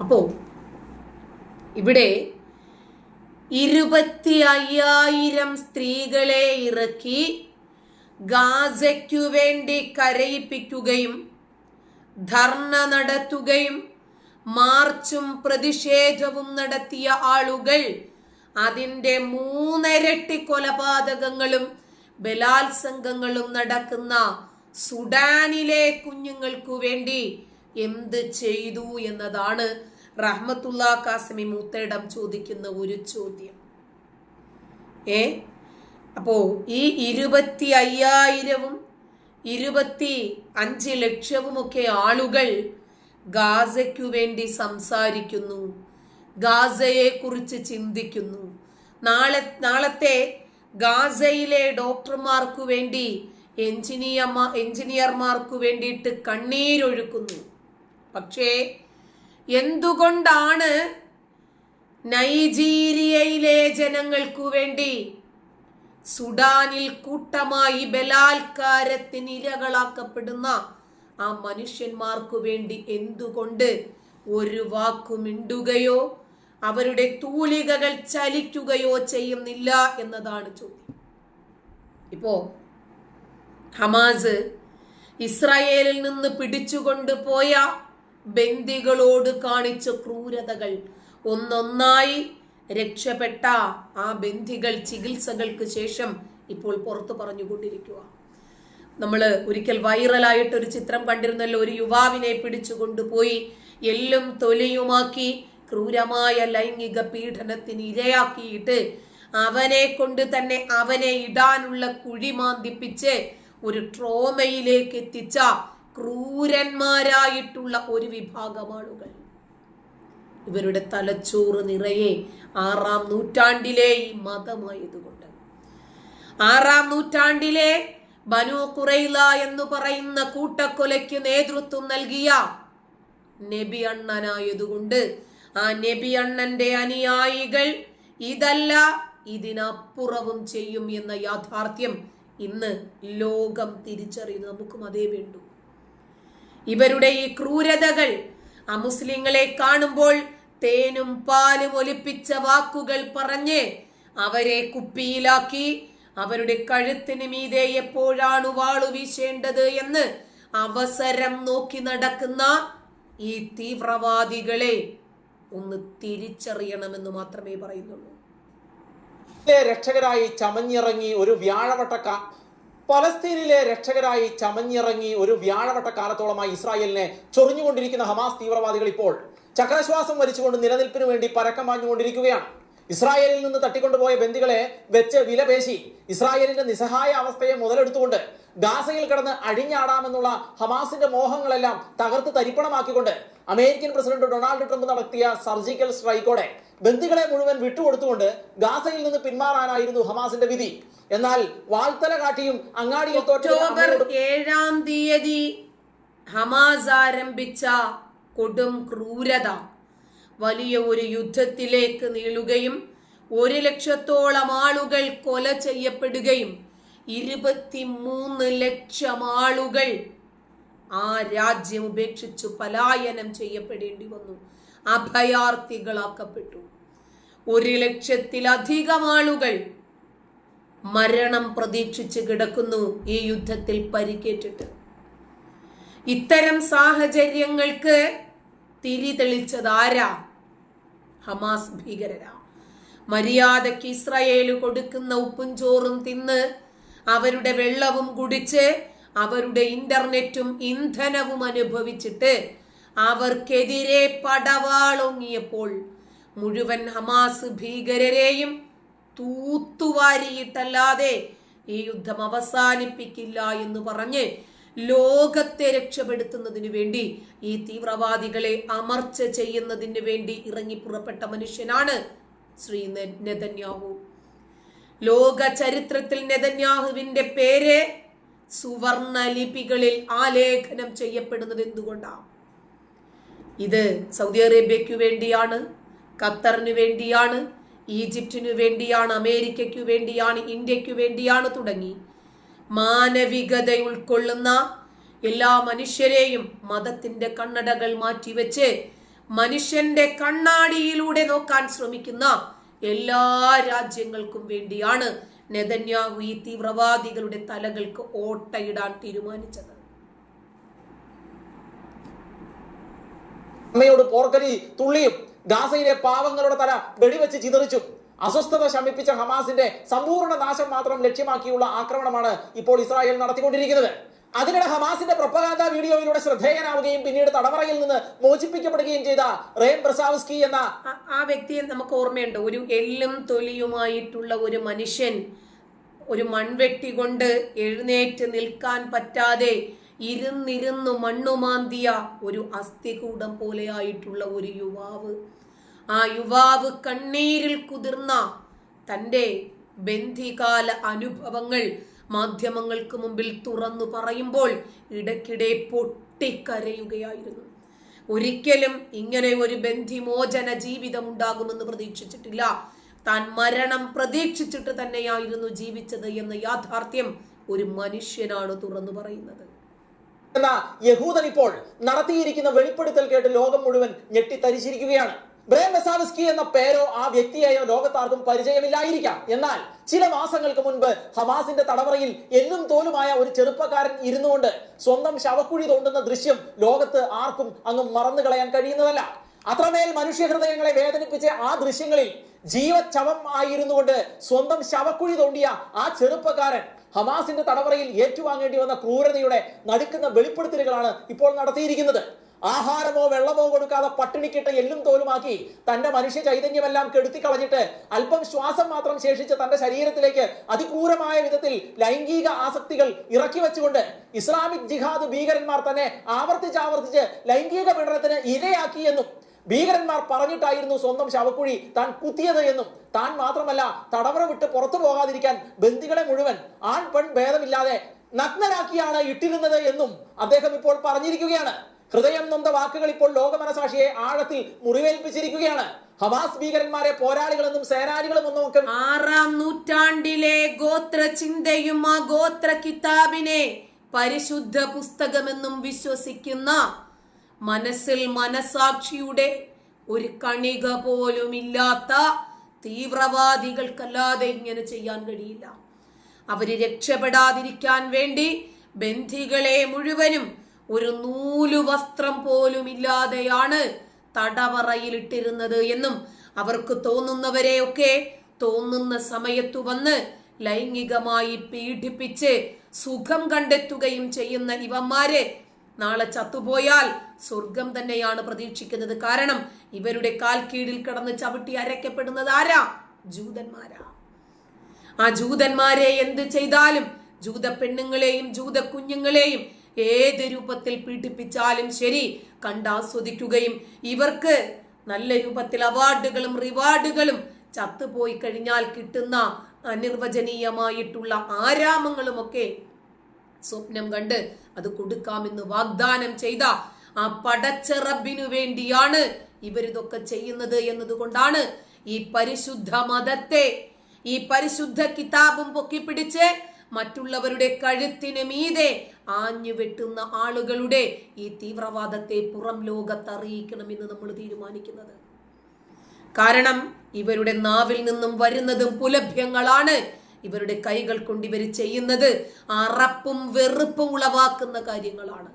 അപ്പോ ഇവിടെ ഇരുപത്തി അയ്യായിരം സ്ത്രീകളെ ഇറക്കി ഗാസയ്ക്കു വേണ്ടി കരയിപ്പിക്കുകയും ധർണ നടത്തുകയും മാർച്ചും പ്രതിഷേധവും നടത്തിയ ആളുകൾ അതിന്റെ മൂന്നരട്ടി കൊലപാതകങ്ങളും ബലാത്സംഗങ്ങളും നടക്കുന്ന സുഡാനിലെ കുഞ്ഞുങ്ങൾക്കു വേണ്ടി എന്ത് ചെയ്തു എന്നതാണ് റഹ്മത്തുള്ള കാസമി മൂത്തേടം ചോദിക്കുന്ന ഒരു ചോദ്യം. ഏ? അപ്പോ ഈ ഇരുപത്തി അയ്യായിരവും ഇരുപത്തി അഞ്ച് ലക്ഷവുമൊക്കെ ആളുകൾ ഗാസയ്ക്കു വേണ്ടി സംസാരിക്കുന്നു ഗാസയെ കുറിച്ച് ചിന്തിക്കുന്നു. നാളെ നാളത്തെ ഗാസയിലെ ഡോക്ടർമാർക്കു വേണ്ടി എഞ്ചിനീയർമാർ എഞ്ചിനീയർമാർക്കു വേണ്ടിയിട്ട് കണ്ണീരൊഴുക്കുന്നു. പക്ഷേ എന്തുകൊണ്ടാണ് നൈജീരിയയിലെ ജനങ്ങൾക്കു വേണ്ടി സുഡാനിൽ കൂട്ടമായി ബലാത്കാരത്തിന് ഇരകളാക്കപ്പെടുന്ന ആ മനുഷ്യന്മാർക്കു വേണ്ടി എന്തുകൊണ്ട് ഒരു വാക്കു മിണ്ടുകയോ അവരുടെ തൂലികകൾ ചലിക്കുകയോ ചെയ്യുന്നില്ല എന്നതാണ് ചോദ്യം. ഇപ്പോ ഹമാസ് ഇസ്രായേലിൽ നിന്ന് പിടിച്ചുകൊണ്ട് പോയ ബന്ദികളോട് കാണിച്ച ക്രൂരതകൾ. ഒന്നൊന്നായി രക്ഷപ്പെട്ട ആ ബന്ധികൾ ചികിത്സകൾക്ക് ശേഷം ഇപ്പോൾ പുറത്തു പറഞ്ഞുകൊണ്ടിരിക്കുക. നമ്മൾ ഒരിക്കൽ വൈറലായിട്ട് ഒരു ചിത്രം കണ്ടിരുന്നല്ലോ ഒരു യുവാവിനെ പിടിച്ചു കൊണ്ടുപോയി എല്ലും തൊലിയുമാക്കി ക്രൂരമായ ലൈംഗിക പീഡനത്തിന് ഇരയാക്കിയിട്ട് അവനെ കൊണ്ട് തന്നെ അവനെ ഇടാനുള്ള കുഴി മാന്തിപ്പിച്ച് ഒരു ട്രോമയിലേക്ക് എത്തിച്ച ക്രൂരന്മാരായിട്ടുള്ള ഒരു വിഭാഗം ആളുകൾ ഇവരുടെ തലച്ചോറ് നിറയെ ആറാം നൂറ്റാണ്ടിലെ ഈ മതമായതുകൊണ്ട്. ആറാം നൂറ്റാണ്ടിലെ ബനു കുറൈല എന്ന് പറയുന്ന കൂട്ടക്കൊലയ്ക്ക് നേതൃത്വം നൽകിയ നബി അണ്ണനായതുകൊണ്ട് ആ നബി അണ്ണന്റെ അനുയായികൾ ഇതല്ല ഇതിനപ്പുറവും ചെയ്യും എന്ന യാഥാർത്ഥ്യം ഇന്ന് ലോകം തിരിച്ചറിയുന്നു. നമുക്കും അതേ വേണ്ടു. ഇവരുടെ ഈ ക്രൂരതകൾ അമുസ്ലിങ്ങളെ കാണുമ്പോൾ തേനും പാലും ഒലിപ്പിച്ച വാക്കുകൾ പറഞ്ഞ് അവരെ കുപ്പിയിലാക്കി അവരുടെ കഴുത്തിന് മീതെ എപ്പോഴാണ് വാളു വീശേണ്ടത് എന്ന് അവസരം നോക്കി നടക്കുന്ന ഈ തീവ്രവാദികളെ ഒന്ന് തിരിച്ചറിയണമെന്ന് മാത്രമേ പറയുന്നുള്ളൂ. രക്ഷകരായി ചമഞ്ഞിറങ്ങി ഒരു വ്യാഴവട്ടക്ക പലസ്തീനിലെ രക്ഷകരായി ചമഞ്ഞിറങ്ങി ഒരു വ്യാഴവട്ട കാലത്തോളമായി ഇസ്രായേലിനെ ചൊറിഞ്ഞുകൊണ്ടിരിക്കുന്ന ഹമാസ് തീവ്രവാദികൾ ഇപ്പോൾ ചക്രശ്വാസം വലിച്ചുകൊണ്ട് നിലനിൽപ്പിനു വേണ്ടി പരക്കം പാഞ്ഞുകൊണ്ടിരിക്കുകയാണ്. ഇസ്രായേലിൽ നിന്ന് തട്ടിക്കൊണ്ടുപോയ ബന്ദികളെ വെച്ച് വിലപേശി ഇസ്രായേലിന്റെ നിസ്സഹായ അവസ്ഥയെ മുതലെടുത്തുകൊണ്ട് ഗാസയിൽ കിടന്ന് അഴിഞ്ഞാടാമെന്നുള്ള ഹമാസിന്റെ മോഹങ്ങളെല്ലാം തകർത്ത് തരിപ്പണമാക്കിക്കൊണ്ട് അമേരിക്കൻ പ്രസിഡന്റ് ഡൊണാൾഡ് ട്രംപ് നടത്തിയ സർജിക്കൽ സ്ട്രൈക്കോടെ ബന്ദികളെ മുഴുവൻ വിട്ടുകൊടുത്തുകൊണ്ട് ഗാസയിൽ നിന്ന് പിന്മാറാനായിരുന്നു ഹമാസിന്റെ വിധി. എന്നാൽ വാൽത്തല കാട്ടിയും അങ്ങാടിയിൽ ഒക്ടോബർ ഏഴാം തീയതി ഹമാസ് ആരംഭിച്ച കൊടും ക്രൂരത വലിയ ഒരു യുദ്ധത്തിലേക്ക് നീളുകയും ഒരു ലക്ഷത്തോളം ആളുകൾ കൊല ചെയ്യപ്പെടുകയും ഇരുപത്തിമൂന്ന് ലക്ഷം ആളുകൾ ആ രാജ്യം ഉപേക്ഷിച്ചു പലായനം ചെയ്യപ്പെടേണ്ടി വന്നു. അഭയാർത്ഥികളാക്കപ്പെട്ടു. ഒരു ലക്ഷത്തിലധികം ആളുകൾ മരണം പ്രതീക്ഷിച്ച് കിടക്കുന്നു ഈ യുദ്ധത്തിൽ പരിക്കേറ്റിട്ട്. ഇത്തരം സാഹചര്യങ്ങൾക്ക് തിരി തെളിച്ചത് ആരാ ഹമാസ് ഭീകരരാ. മര്യാദയ്ക്ക് ഇസ്രയേൽ കൊടുക്കുന്ന ഉപ്പും ചോറും തിന്ന് അവരുടെ വെള്ളവും കുടിച്ച് അവരുടെ ഇന്റർനെറ്റും ഇന്ധനവും അനുഭവിച്ചിട്ട് അവർക്കെതിരെ പടവാളൊങ്ങിയപ്പോൾ മുഴുവൻ ഹമാസ് ഭീകരരെയും തൂത്തുവാരിയിട്ടല്ലാതെ ഈ യുദ്ധം അവസാനിപ്പിക്കില്ല എന്ന് പറഞ്ഞ് ലോകത്തെ രക്ഷപ്പെടുത്തുന്നതിന് വേണ്ടി ഈ തീവ്രവാദികളെ അമർച്ച ചെയ്യുന്നതിന് വേണ്ടി ഇറങ്ങി പുറപ്പെട്ട മനുഷ്യനാണ് ശ്രീ നെതന്യാഹു. ലോക ചരിത്രത്തിൽ നെതന്യാഹുവിന്റെ പേര് സുവർണ ലിപികളിൽ ആലേഖനം ചെയ്യപ്പെടുന്നത് എന്തുകൊണ്ടാണ് ഇത് സൗദി അറേബ്യയ്ക്കു വേണ്ടിയാണ്. ഖത്തറിന് വേണ്ടിയാണ് ഈജിപ്തിനു വേണ്ടിയാണ് അമേരിക്കയ്ക്കു വേണ്ടിയാണ് ഇന്ത്യയ്ക്കു വേണ്ടിയാണ് തുടങ്ങി. മാനവികത ഉൾക്കൊള്ളുന്ന എല്ലാ മനുഷ്യരെയും മതത്തിന്റെ കണ്ണടകൾ മാറ്റിവെച്ച് മനുഷ്യന്റെ കണ്ണാടിയിലൂടെ നോക്കാൻ ശ്രമിക്കുന്ന എല്ലാ രാജ്യങ്ങൾക്കും വേണ്ടിയാണ് നെതന്യാഹു ഈ തീവ്രവാദികളുടെ തലകൾക്ക് ഓട്ടയിടാൻ തീരുമാനിച്ചത്. അമ്മയോട് പോർക്കരി തുള്ളിയും ഗാസയിലെ പാവങ്ങളുടെ തല വെടിവെച്ച് ചിതറിച്ചു. അസ്വസ്ഥത ശമിപ്പിച്ച ഹമാസിന്റെ സമ്പൂർണ നാശം മാത്രം ലക്ഷ്യമാക്കിയുള്ള ആക്രമണമാണ് ഇപ്പോൾ ഇസ്രായേൽ നടത്തിക്കൊണ്ടിരിക്കുന്നത്. അതിനിടെ ഹമാസിന്റെ പ്രൊപ്പഗാന്ത വീഡിയോയിലൂടെ ശ്രദ്ധേയനാവുകയും പിന്നീട് തടവറയിൽ നിന്ന് മോചിപ്പിക്കപ്പെടുകയും ചെയ്ത റേം ബ്രസാവസ്കി എന്ന ആ- വ്യക്തിയെ നമുക്ക് ഓർമ്മയുണ്ട്. ഒരു എല്ലും തൊലിയുമായിട്ടുള്ള ഒരു മനുഷ്യൻ ഒരു മൺവെട്ടി കൊണ്ട് എഴുന്നേറ്റ് നിൽക്കാൻ പറ്റാതെ ഇരുന്നിരുന്നു മണ്ണുമാന്തിയ ഒരു അസ്ഥികൂടം പോലെയായിട്ടുള്ള ഒരു യുവാവ്. ആ യുവാവ് കണ്ണീരിൽ കുതിർന്ന തന്റെ ബന്ധികാല അനുഭവങ്ങൾ മാധ്യമങ്ങൾക്ക് മുമ്പിൽ തുറന്നു പറയുമ്പോൾ ഇടയ്ക്കിടെ പൊട്ടിക്കരയുകയായിരുന്നു. ഒരിക്കലും ഇങ്ങനെ ഒരു ബന്ധിമോചന ജീവിതം ഉണ്ടാകുമെന്ന് പ്രതീക്ഷിച്ചിട്ടില്ല. താൻ മരണം പ്രതീക്ഷിച്ചിട്ട് തന്നെയായിരുന്നു ജീവിച്ചത് എന്ന യാഥാർത്ഥ്യം ഒരു മനുഷ്യനാണ് തുറന്നു പറയുന്നത്. എന്ന യഹൂദൻ ഇപ്പോൾ നടത്തിയിരിക്കുന്ന വെളിപ്പെടുത്തൽ കേട്ട് ലോകം മുഴുവൻ ഞെട്ടിത്തരിച്ചിരിക്കുകയാണ്. ബ്രേം മെസാവിസ്കി എന്ന പേരോ ആ വ്യക്തിയെയോ ലോകത്താർക്കും പരിചയമില്ലായിരിക്കാം. എന്നാൽ ചില മാസങ്ങൾക്ക് മുൻപ് ഹമാസിന്റെ തടവറയിൽ എന്നും തോലുമായ ഒരു ചെറുപ്പക്കാരൻ ഇരുന്നുകൊണ്ട് സ്വന്തം ശവക്കുഴി തോണ്ടുന്ന ദൃശ്യം ലോകത്ത് ആർക്കും അങ്ങ് മറന്നു കളയാൻ കഴിയുന്നതല്ല. അത്രമേൽ മനുഷ്യഹൃദയങ്ങളെ വേദനിപ്പിച്ച ആ ദൃശ്യങ്ങളിൽ ജീവച്ചവം ആയിരുന്നുകൊണ്ട് സ്വന്തം ശവക്കുഴി തോണ്ടിയ ആ ചെറുപ്പക്കാരൻ ഹമാസിന്റെ തടവറയിൽ ഏറ്റുവാങ്ങേണ്ടി വന്ന ക്രൂരതയുടെ നടുക്കുന്ന വെളിപ്പെടുത്തലുകളാണ് ഇപ്പോൾ നടത്തിയിരിക്കുന്നത്. ആഹാരമോ വെള്ളമോ കൊടുക്കാതെ പട്ടിണിക്കിട്ട എല്ലും തോലുമാക്കി തന്റെ മനുഷ്യ ചൈതന്യമെല്ലാം കെടുത്തിക്കളഞ്ഞിട്ട് അല്പം ശ്വാസം മാത്രം ശേഷിച്ച തന്റെ ശരീരത്തിലേക്ക് അതിക്രൂരമായ വിധത്തിൽ ലൈംഗിക ആസക്തികൾ ഇറക്കി വെച്ചുകൊണ്ട് ഇസ്ലാമിക് ജിഹാദ് ഭീകരന്മാർ തന്നെ ആവർത്തിച്ചാവർത്തിച്ച് ലൈംഗിക പീഡനത്തിന് ഇരയാക്കി എന്നും ഭീകരന്മാർ പറഞ്ഞിട്ടായിരുന്നു സ്വന്തം ശവക്കുഴി താൻ കുത്തിയത് എന്നും താൻ മാത്രമല്ല തടവറ വിട്ട് പുറത്തു പോകാതിരിക്കാൻ ബന്ദികളെ മുഴുവൻ ആൺ പെൺ ഭേദമില്ലാതെ നഗ്നരാക്കിയാണ് ഇട്ടിരുന്നത് എന്നും അദ്ദേഹം ഇപ്പോൾ പറഞ്ഞിരിക്കുകയാണ്. ഹൃദയം നൊന്ത വാക്കുകൾ ഇപ്പോൾ ലോകമനസാക്ഷിയെ ആഴത്തിൽ മുറിവേൽപ്പിച്ചിരിക്കുകയാണ്. ഹമാസ് ഭീകരന്മാരെ പോരാളികളെന്നും സേനാനികളും ഒന്നും ഒക്കെ ആറാം നൂറ്റാണ്ടിലെ ഗോത്ര ചിന്തയും ആ ഗോത്ര കിതാബിനെ പരിശുദ്ധ പുസ്തകമെന്നും വിശ്വസിക്കുന്ന മനസ്സിൽ മനസാക്ഷിയുടെ ഒരു കണിക പോലും ഇല്ലാത്ത തീവ്രവാദികൾക്കല്ലാതെ ഇങ്ങനെ ചെയ്യാൻ കഴിയില്ല. അവർ രക്ഷപ്പെടാതിരിക്കാൻ വേണ്ടി ബന്ധികളെ മുഴുവനും ഒരു നൂലു വസ്ത്രം പോലും ഇല്ലാതെയാണ് തടവറയിലിട്ടിരുന്നത് എന്നും അവർക്ക് തോന്നുന്നവരെയൊക്കെ തോന്നുന്ന സമയത്തു വന്ന് ലൈംഗികമായി പീഡിപ്പിച്ച് സുഖം കണ്ടെത്തുകയും ചെയ്യുന്ന ഇവന്മാര് നാളെ ചത്തുപോയാൽ സ്വർഗം തന്നെയാണ് പ്രതീക്ഷിക്കുന്നത്. കാരണം ഇവരുടെ കാൽ കീഴിൽ കടന്ന് ചവിട്ടി അരയ്ക്കപ്പെടുന്നത് ആരാ? ജൂതന്മാരാ. ആ ജൂതന്മാരെ എന്ത് ചെയ്താലും ജൂത പെണ്ണുങ്ങളെയും ജൂത കുഞ്ഞുങ്ങളെയും ഏത് രൂപത്തിൽ പീഡിപ്പിച്ചാലും ശരി കണ്ടാസ്വദിക്കുകയും ഇവർക്ക് നല്ല രൂപത്തിൽ അവാർഡുകളും റിവാർഡുകളും ചത്തുപോയി കഴിഞ്ഞാൽ കിട്ടുന്ന അനിർവചനീയമായിട്ടുള്ള ആരാമങ്ങളുമൊക്കെ സ്വപ്നം കണ്ട് അത് കൊടുക്കാമെന്ന് വാഗ്ദാനം ചെയ്ത ആ പടച്ച റബ്ബിനു വേണ്ടിയാണ് ഇവരിതൊക്കെ ചെയ്യുന്നത് എന്നതുകൊണ്ടാണ് ഈ പരിശുദ്ധ മതത്തെ ഈ പരിശുദ്ധ കിതാബും പൊക്കിപ്പിടിച്ച് മറ്റുള്ളവരുടെ കഴുത്തിന് മീതെ ആഞ്ഞു വെട്ടുന്ന ആളുകളുടെ ഈ തീവ്രവാദത്തെ പുറം ലോകത്ത് അറിയിക്കണമെന്ന് നമ്മൾ തീരുമാനിക്കുന്നത്. കാരണം ഇവരുടെ നാവിൽ നിന്നും വരുന്നതും പുലഭ്യങ്ങളാണ് ഇവരുടെ കൈകൾ കൊണ്ട് ഇവർ ചെയ്യുന്നത് അറപ്പും വെറുപ്പും ഉളവാക്കുന്ന കാര്യങ്ങളാണ്.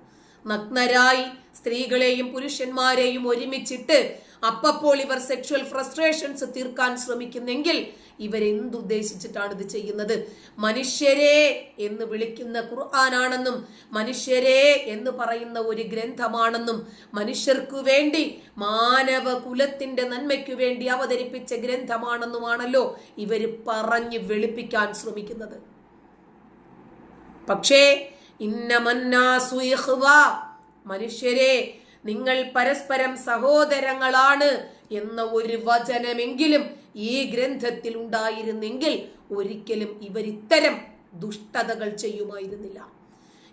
നഗ്നരായി സ്ത്രീകളെയും പുരുഷന്മാരെയും ഒരുമിച്ചിട്ട് അപ്പപ്പോൾ ഇവർ സെക്ഷൽ ഫ്രസ്ട്രേഷൻസ് തീർക്കാൻ ശ്രമിക്കുന്നെങ്കിൽ ഇവരെന്തുദ്ദേശിച്ചിട്ടാണ് ഇത് ചെയ്യുന്നത് മനുഷ്യരെ എന്ന് വിളിക്കുന്ന ഖുർആാനാണെന്നും മനുഷ്യരെ എന്ന് പറയുന്ന ഒരു ഗ്രന്ഥമാണെന്നും മനുഷ്യർക്കു വേണ്ടി മാനവ കുലത്തിന്റെ നന്മയ്ക്കു വേണ്ടി അവതരിപ്പിച്ച ഗ്രന്ഥമാണെന്നുമാണല്ലോ ഇവർ പറഞ്ഞ് വെളുപ്പിക്കാൻ ശ്രമിക്കുന്നത് പക്ഷേ ഇന്നമന്നാസു ഇഖ്വ. മനുഷ്യരെ നിങ്ങൾ പരസ്പരം സഹോദരങ്ങളാണ് എന്ന ഒരു വചനമെങ്കിലും ഈ ഗ്രന്ഥത്തിൽ ഉണ്ടായിരുന്നെങ്കിൽ ഒരിക്കലും ഇവരിത്തരം ദുഷ്ടതകൾ ചെയ്യുമായിരുന്നില്ല.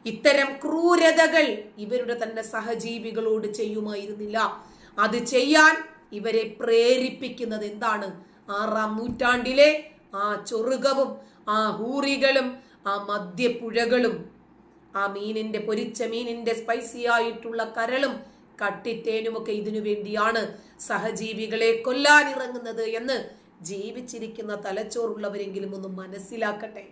ഇത്തരം ക്രൂരതകൾ ഇവരുടെ തന്നെ സഹജീവികളോട് ചെയ്യുമായിരുന്നില്ല. അത് ചെയ്യാൻ ഇവരെ പ്രേരിപ്പിക്കുന്നത് എന്താണ്? ആറാം നൂറ്റാണ്ടിലെ ആ ചൊറുകവും ആ ഹൂറികളും ആ മദ്യപ്പുഴകളും ആ മീനിന്റെ പൊരിച്ച മീനിന്റെ സ്പൈസി ആയിട്ടുള്ള കരളും കട്ടിത്തേനുമൊക്കെ ഇതിനു വേണ്ടിയാണ് സഹജീവികളെ കൊല്ലാനിറങ്ങുന്നത് എന്ന് ജീവിച്ചിരിക്കുന്ന തലച്ചോറുള്ളവരെങ്കിലും ഒന്ന് മനസ്സിലാക്കട്ടെ.